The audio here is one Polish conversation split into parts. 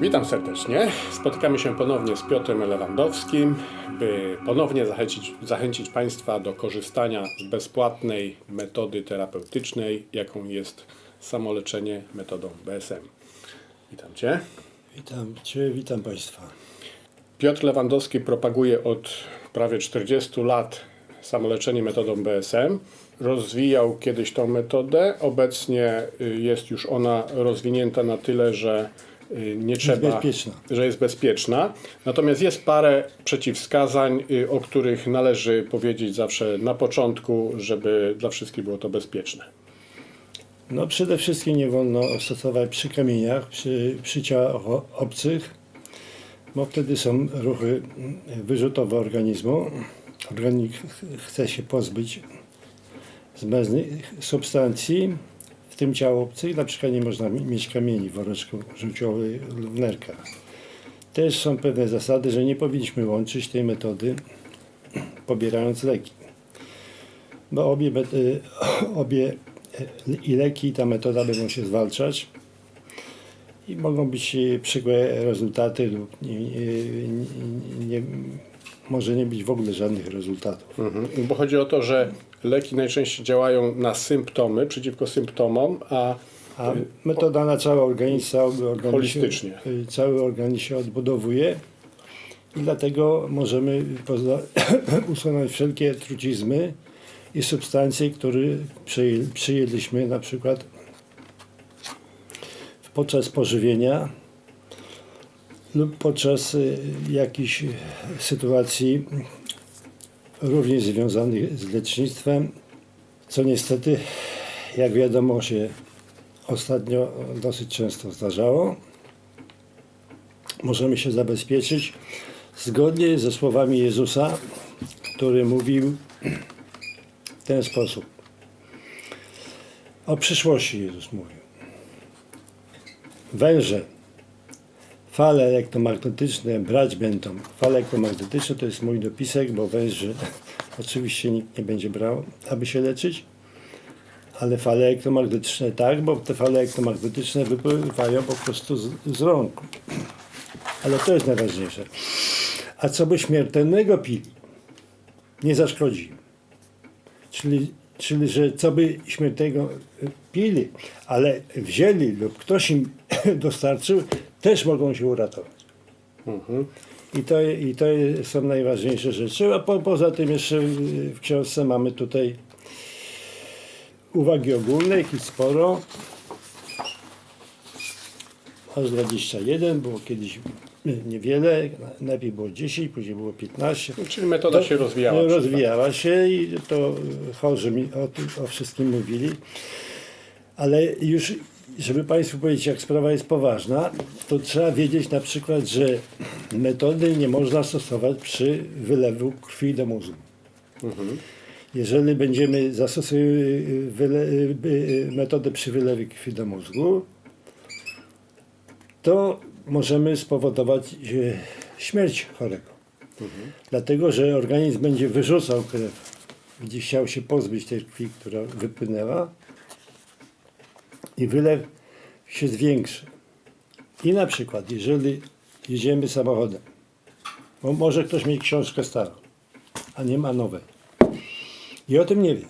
Witam serdecznie. Spotykamy się ponownie z Piotrem Lewandowskim, by ponownie zachęcić, zachęcić Państwa do korzystania z bezpłatnej metody terapeutycznej, jaką jest samoleczenie metodą BSM. Witam Cię. Witam Cię, witam Państwa. Piotr Lewandowski propaguje od prawie 40 lat samoleczenie metodą BSM. Rozwijał kiedyś tą metodę. Obecnie y, jest już ona rozwinięta na tyle, że nie trzeba. bezpieczna. Że jest bezpieczna. Natomiast jest parę przeciwwskazań, y, o których należy powiedzieć zawsze na początku, żeby dla wszystkich było to bezpieczne. No przede wszystkim nie wolno stosować przy kamieniach, przy, przy ciałach obcych, bo wtedy są ruchy mm, wyrzutowe organizmu. Organizm ch- chce się pozbyć zbędnych substancji, tym ciał obcych. Na przykład nie można mi- mieć kamieni w woreczku żółciowych lub w nerkach. Też są pewne zasady, że nie powinniśmy łączyć tej metody pobierając leki. Bo obie, y, obie y, i leki, i ta metoda będą się zwalczać i mogą być przykłe rezultaty lub nie, nie, nie, może nie być w ogóle żadnych rezultatów. Mhm. Bo chodzi o to, że leki najczęściej działają na symptomy, przeciwko symptomom, a A metoda na cały organizm, cały organizm, Holistycznie. cały organizm się odbudowuje i dlatego możemy usunąć wszelkie trucizny i substancje, które przyjęli, przyjęliśmy na przykład podczas pożywienia lub podczas y, jakichś sytuacji również związanych z lecznictwem, co niestety, jak wiadomo, się ostatnio dosyć często zdarzało. Możemy się zabezpieczyć zgodnie ze słowami Jezusa, który mówił w ten sposób. O przyszłości Jezus mówił. Węże, fale elektromagnetyczne brać będą. Fale elektromagnetyczne to jest mój dopisek, bo węży oczywiście nikt nie będzie brał, aby się leczyć ale fale elektromagnetyczne tak, bo te fale elektromagnetyczne wypływają po prostu z, z rąk. Ale to jest najważniejsze. A co by śmiertelnego pili, nie zaszkodzi. Czyli, czyli że co by śmiertelnego pili, ale wzięli lub ktoś im dostarczył, też mogą się uratować. I to, I to są najważniejsze rzeczy. A po, poza tym jeszcze w, książce mamy tutaj uwagi ogólne, ich sporo. Aż 21, było kiedyś niewiele, najpierw było 10, później było 15. czyli metoda się rozwijała. No, Rozwijała się i to chorzy mi o, tym, o wszystkim mówili. Ale już, żeby Państwu powiedzieć, jak sprawa jest poważna, to trzeba wiedzieć na przykład, że metody nie można stosować przy wylewu krwi do mózgu. Jeżeli będziemy zastosować wyle, y, metodę przy wylewie krwi do mózgu, to możemy spowodować śmierć chorego. Dlatego, że organizm będzie wyrzucał krew, gdzie chciał się pozbyć tej krwi, która wypłynęła i wylew się zwiększy. I na przykład, jeżeli jedziemy samochodem, bo może ktoś mieć książkę starą, a nie ma nowej i o tym nie wie.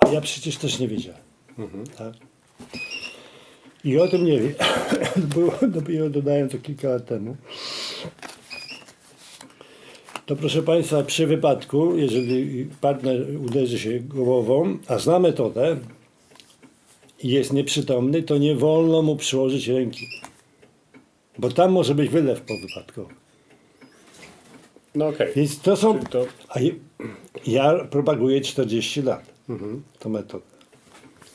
A ja przecież też nie wiedziałem. Tak? I o tym nie wie. Było, dopiero dodałem to kilka lat temu. To proszę Państwa, przy wypadku, jeżeli partner uderzy się głową, a zna metodę i jest nieprzytomny, to nie wolno mu przyłożyć ręki. Bo tam może być wylew po wypadku. No okej. Więc to są. Czyli to- A je- ja propaguję 40 lat tą metodę.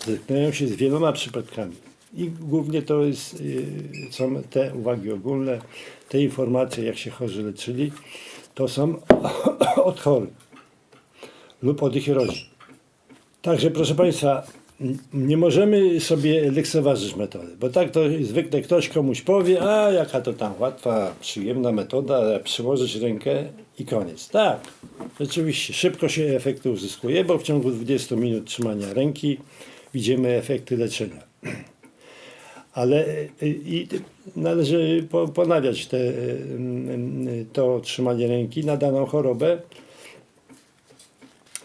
Zetknąłem się z wieloma przypadkami. I głównie to jest, y, są te uwagi ogólne, te informacje, jak się chorzy leczyli, to są od chorych lub od ich rodzin. Także proszę Państwa, nie możemy sobie lekceważyć metody, bo tak to zwykle ktoś komuś powie, a jaka to tam łatwa, przyjemna metoda, przyłożyć rękę i koniec. Tak, rzeczywiście, szybko się efekty uzyskuje, bo w ciągu 20 minut trzymania ręki widzimy efekty leczenia. Ale y, i należy po, ponawiać te, y, to trzymanie ręki na daną chorobę,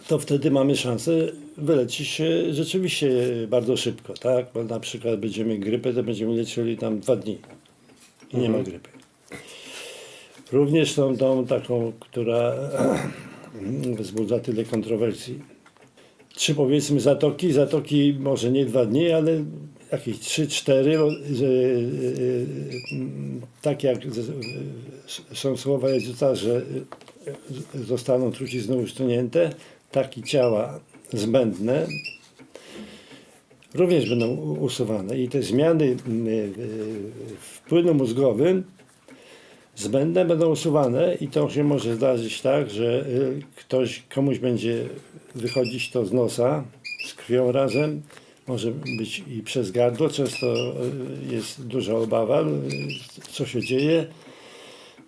to wtedy mamy szansę wyleczyć się rzeczywiście bardzo szybko, tak? Bo na przykład będziemy grypę, to będziemy leczyli tam dwa dni i nie ma grypy. Również tą, tą taką, która wzbudza tyle kontrowersji. Trzy powiedzmy zatoki, zatoki może nie dwa dni, ale jakieś trzy, cztery, bo, że, y, y, mm, tak jak są słowa Jezusa, że zostaną trucizną usztunięte, tak i ciała zbędne również będą usuwane. I te zmiany y, y, w płynu mózgowym zbędne będą usuwane i to się może zdarzyć tak, że y, ktoś, komuś będzie wychodzić to z nosa z krwią razem, może być i przez gardło, często jest duża obawa, co się dzieje.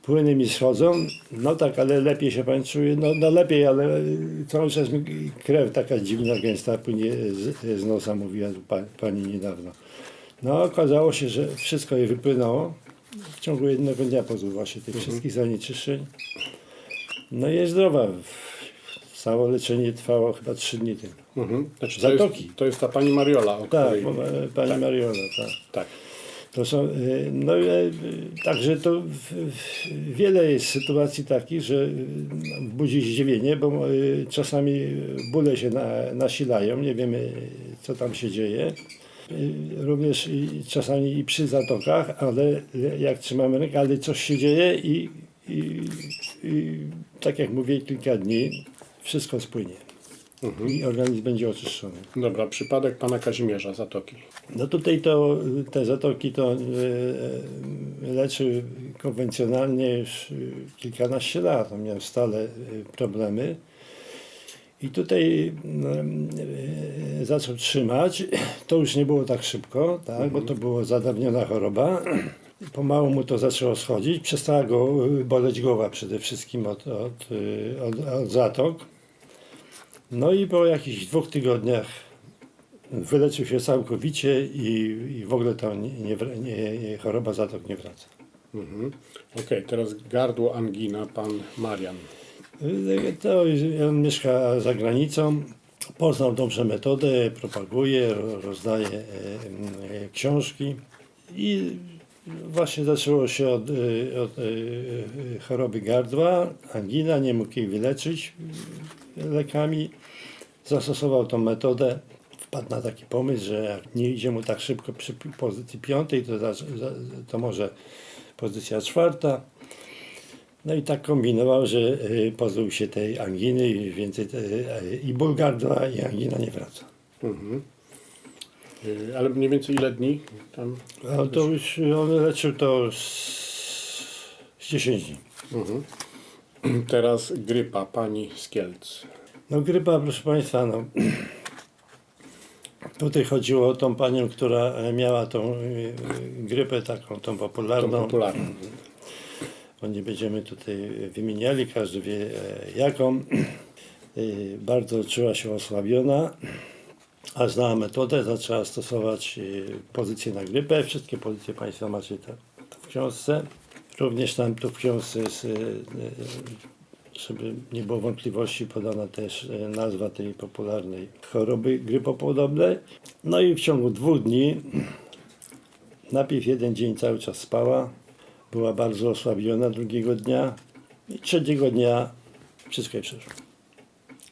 Płyny mi schodzą, no tak, ale lepiej się pan czuje, no, no lepiej, ale y, cały czas mi krew taka dziwna, gęsta płynie z, z nosa, mówiła pa, pani niedawno. No okazało się, że wszystko jej wypłynęło w ciągu jednego dnia pozbyła się tych wszystkich zanieczyszczeń. No i jest zdrowa. Całe leczenie trwało chyba trzy dni tylko. Mhm. Znaczy, to, Zatoki. jest, to jest ta pani Mariola, o Tak, której... e, pani Mariola, tak. Tak. To są, e, no e, także to wiele jest sytuacji takich, że e, budzi zdziwienie, bo czasami bóle się na, nasilają, nie wiemy co tam się dzieje. Również czasami i przy zatokach, ale jak trzymamy rękę, ale coś się dzieje i, i, i tak jak mówię, kilka dni wszystko spłynie i organizm będzie oczyszczony. Dobra, przypadek pana Kazimierza Zatoki. No tutaj to te zatoki to y, y, leczy konwencjonalnie już kilkanaście lat. On miał stale y, problemy. I tutaj y, zaczął trzymać. To już nie było tak szybko, tak, bo to była zadawniona choroba. Pomału mu to zaczęło schodzić. Przestała go boleć głowa przede wszystkim od, od, od, od zatok. No i po jakichś dwóch tygodniach wyleczył się całkowicie i, i w ogóle to nie, nie, nie, choroba zatok nie wraca. Mhm. Okej, teraz gardło, angina, pan Marian. To on mieszka za granicą, poznał dobrze metodę, propaguje, ro- rozdaje e, e, książki i właśnie zaczęło się od, e, od choroby gardła, angina, nie mógł jej wyleczyć lekami. Zastosował tą metodę, wpadł na taki pomysł, że jak nie idzie mu tak szybko przy pozycji piątej, to, za, za- to może pozycja czwarta. No i tak kombinował, że y, pozbył się tej anginy i więcej te, y, i ból gardła i angina nie wraca. Mhm. Y, Ale mniej więcej ile dni tam? No to już on leczył to z, z 10 dni. Mhm. Teraz grypa, pani z Kielc. No grypa, proszę Państwa, no. Tutaj chodziło o tą panią, która e, miała tą y, grypę taką, tą Tą popularną. popularną. bo nie będziemy tutaj wymieniali, każdy wie e, jaką. Bardzo czuła się osłabiona, a znała metodę, zaczęła stosować pozycję na grypę. Wszystkie pozycje Państwo macie w książce. Również tam tu w książce jest, żeby nie było wątpliwości, podana też y, nazwa tej popularnej choroby grypopodobnej. No i w ciągu dwóch dni Najpierw jeden dzień cały czas spała, była bardzo osłabiona drugiego dnia i trzeciego dnia wszystko jej przeszło.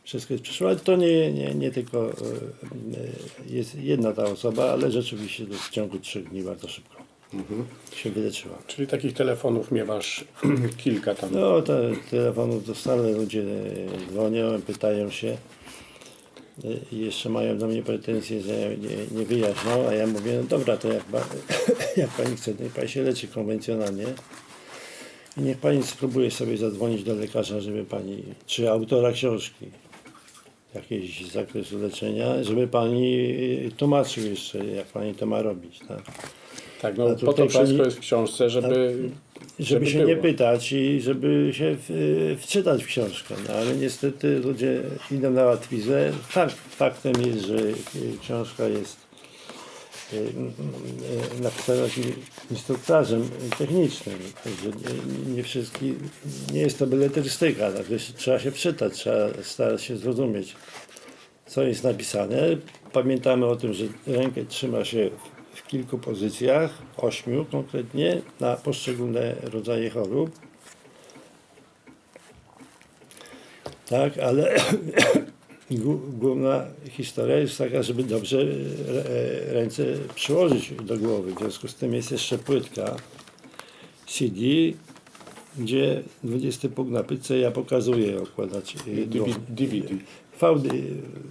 Wszystko jest przeszło, ale to nie, nie, nie tylko e, e, jest jedna ta osoba, ale rzeczywiście w ciągu trzech dni bardzo szybko się wyleczyła. Czyli takich telefonów miewasz kilka tam. No, te telefonów to stale ludzie dzwonią, pytają się i jeszcze mają do mnie pretensje, że ja nie, nie wyjaśniał, a ja mówię, no dobra, to jak, jak pani chce, niech pani się leczy konwencjonalnie i niech pani spróbuje sobie zadzwonić do lekarza, żeby pani, czy autora książki, jakiegoś z zakresu leczenia, żeby pani tłumaczył jeszcze, jak pani to ma robić, tak? Tak, no po to wszystko jest w książce, żeby... żeby się nie było. pytać i żeby się w, wczytać w książkę. No, ale niestety ludzie idą na łatwiznę. Fakt, faktem jest, że y, książka jest napisany takim instruktarzem technicznym. Także nie, nie wszystki, nie jest to beletrystyka, także się- trzeba się czytać, trzeba starać się zrozumieć, co jest napisane. Pamiętamy o tym, że rękę trzyma się w, kilku pozycjach, ośmiu konkretnie, na poszczególne rodzaje chorób. Tak, ale Głó- Główna historia jest taka, żeby dobrze e, ręce przyłożyć do głowy. W związku z tym jest jeszcze płytka CD, gdzie 20 punkt na płytce ja pokazuję okładać e. DVD. VD,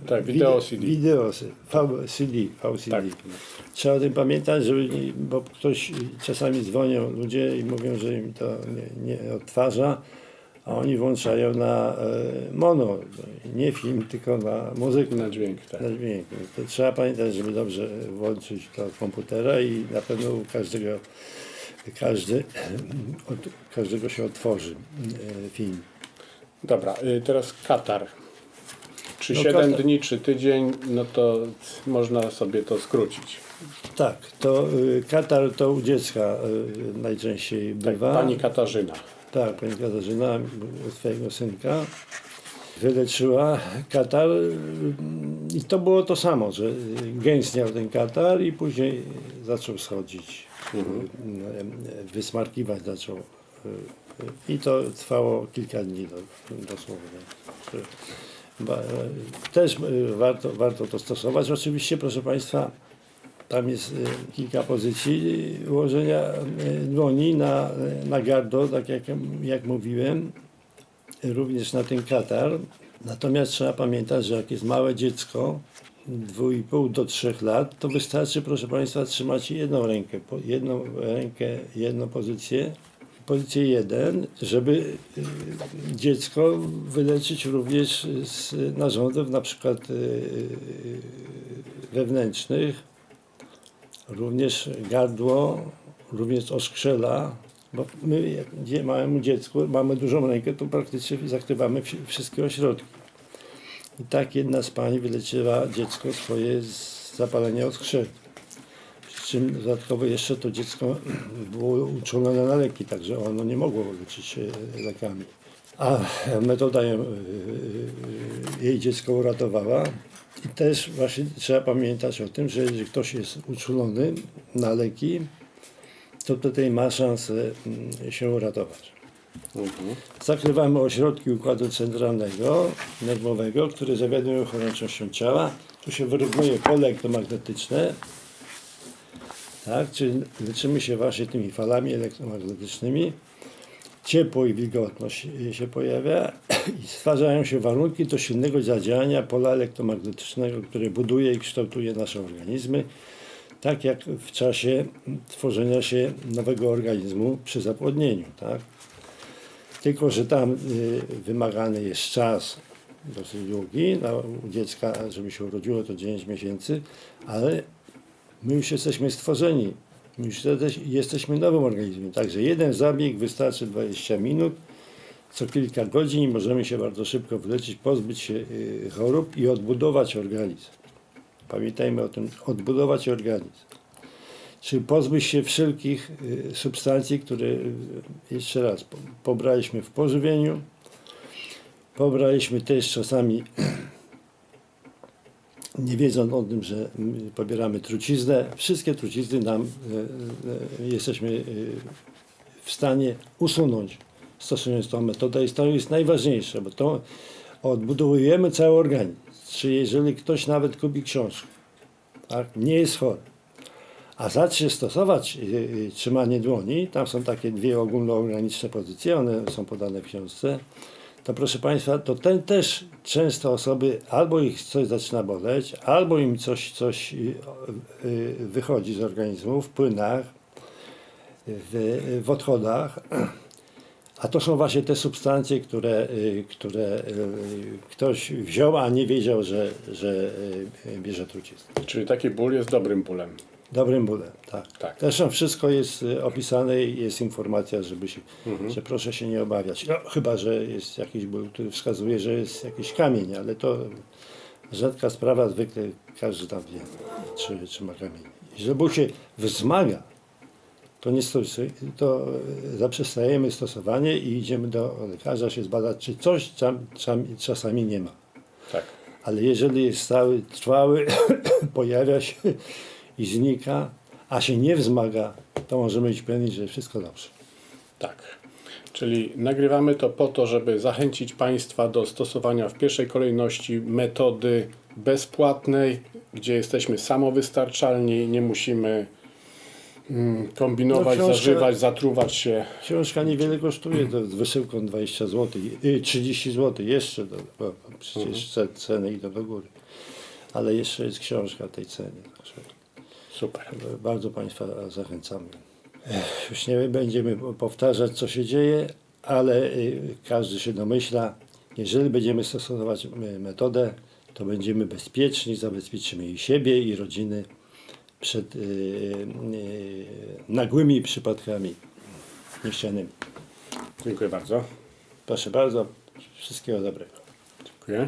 Tak, wideo CD. Wideo, VCD, VCD. Tak. Trzeba o tym pamiętać, żeby, bo ktoś czasami dzwonią ludzie i mówią, że im to nie, nie odtwarza, a oni włączają na e, mono, nie film, tylko na muzykę. Na dźwięk, tak. Na dźwięk. To trzeba pamiętać, żeby dobrze włączyć do komputera i na pewno u każdego, każdy, od każdego się otworzy e, film. Dobra, y, teraz Katar. Czy No, 7 Katar. dni, czy tydzień, no to można sobie to skrócić. Tak, to y, katar to u dziecka y, najczęściej Tak, bywa. pani Katarzyna. Tak, pani Katarzyna, u swojego synka, wyleczyła katar i to było to samo, że gęstniał ten katar i później zaczął schodzić, Mhm. wysmarkiwać zaczął. y, I to trwało kilka dni do- dosłownie. Y, Też warto, warto to stosować. Oczywiście, proszę Państwa, tam jest kilka pozycji ułożenia dłoni na, na gardło, tak jak, jak mówiłem, również na ten katar. Natomiast trzeba pamiętać, że jak jest małe dziecko, 2,5 do 3 lat, to wystarczy, proszę Państwa, trzymać jedną rękę, jedną rękę, jedną pozycję, pozycję 1, żeby y, dziecko wyleczyć również z narządów, na przykład y, y, wewnętrznych, również gardło, również oskrzela, bo my jak dzie- małemu dziecku mamy dużą rękę, to praktycznie zakrywamy wszystkie ośrodki. I tak jedna z pań wyleczyła dziecko swoje z zapalenia oskrzeli. Przy czym dodatkowo jeszcze to dziecko było uczulone na leki, także ono nie mogło leczyć się lekami. A metoda ją, y, y, jej dziecko uratowała. I też właśnie trzeba pamiętać o tym, że jeżeli ktoś jest uczulony na leki, to tutaj ma szansę mm, się uratować. Mhm. Zakrywamy ośrodki układu centralnego, nerwowego, które zawiadują chorą częścią ciała. Tu się wyrównuje pole elektromagnetyczne. Tak, czyli leczymy się właśnie tymi falami elektromagnetycznymi. Ciepło i wilgotność się pojawia i stwarzają się warunki do silnego zadziałania pola elektromagnetycznego, które buduje i kształtuje nasze organizmy, tak jak w czasie tworzenia się nowego organizmu przy zapłodnieniu. Tak? Tylko, że tam y, wymagany jest czas dosyć długi. Na, u dziecka, żeby się urodziło, to 9 miesięcy, ale my już jesteśmy stworzeni. My już jesteś- jesteśmy nowym organizmem. Także jeden zabieg wystarczy 20 minut. Co kilka godzin możemy się bardzo szybko wyleczyć, pozbyć się y, chorób i odbudować organizm. Pamiętajmy o tym, odbudować organizm. Czyli pozbyć się wszelkich y, substancji, które, y, jeszcze raz, po- pobraliśmy w pożywieniu, pobraliśmy też czasami, nie wiedząc o tym, że my pobieramy truciznę, wszystkie trucizny nam y, jesteśmy w stanie usunąć, stosując tą metodę. I to jest najważniejsze, bo to odbudowujemy cały organizm. Czyli jeżeli ktoś nawet kupi książkę, tak, nie jest chory, a zacznie stosować y, y, trzymanie dłoni, tam są takie dwie ogólnoorganiczne pozycje, one są podane w książce, to proszę Państwa, to ten też często osoby albo ich coś zaczyna boleć, albo im coś, coś y, wychodzi z organizmu w płynach, w, w odchodach. A to są właśnie te substancje, które, y, które y, ktoś wziął, a nie wiedział, że, że y, bierze truciznę. Czyli taki ból jest dobrym bólem. Dobrym bólem, tak. Tak. Zresztą wszystko jest opisane i jest informacja, żeby się, Mhm. że proszę się nie obawiać. No, chyba, że jest jakiś ból, który wskazuje, że jest jakiś kamień, ale to rzadka sprawa, zwykle każdy tam wie, czy, czy ma kamień. Jeżeli Bóg się wzmaga, to, nie stosuje, to e, zaprzestajemy stosowanie i idziemy do lekarza się zbadać, czy coś tam, czam- czasami nie ma. Tak. Ale jeżeli jest stały, trwały, pojawia się i znika, a się nie wzmaga, to możemy być pewni, że wszystko dobrze. Tak. Czyli nagrywamy to po to, żeby zachęcić Państwa do stosowania w pierwszej kolejności metody bezpłatnej, gdzie jesteśmy samowystarczalni, nie musimy kombinować, No, książka- zażywać, zatruwać się. Książka niewiele kosztuje, to z wysyłką 20 zł, y, 30 zł jeszcze, do, bo przecież ce- ceny idą do góry. Ale jeszcze jest książka tej ceny. Super. bardzo Państwa zachęcamy. Już nie będziemy powtarzać, co się dzieje, ale y, każdy się domyśla, jeżeli będziemy stosować y, metodę, to będziemy bezpieczni, zabezpieczymy i siebie, i rodziny przed y, y, nagłymi przypadkami niechcianymi. Dziękuję bardzo. Proszę bardzo. Wszystkiego dobrego. Dziękuję.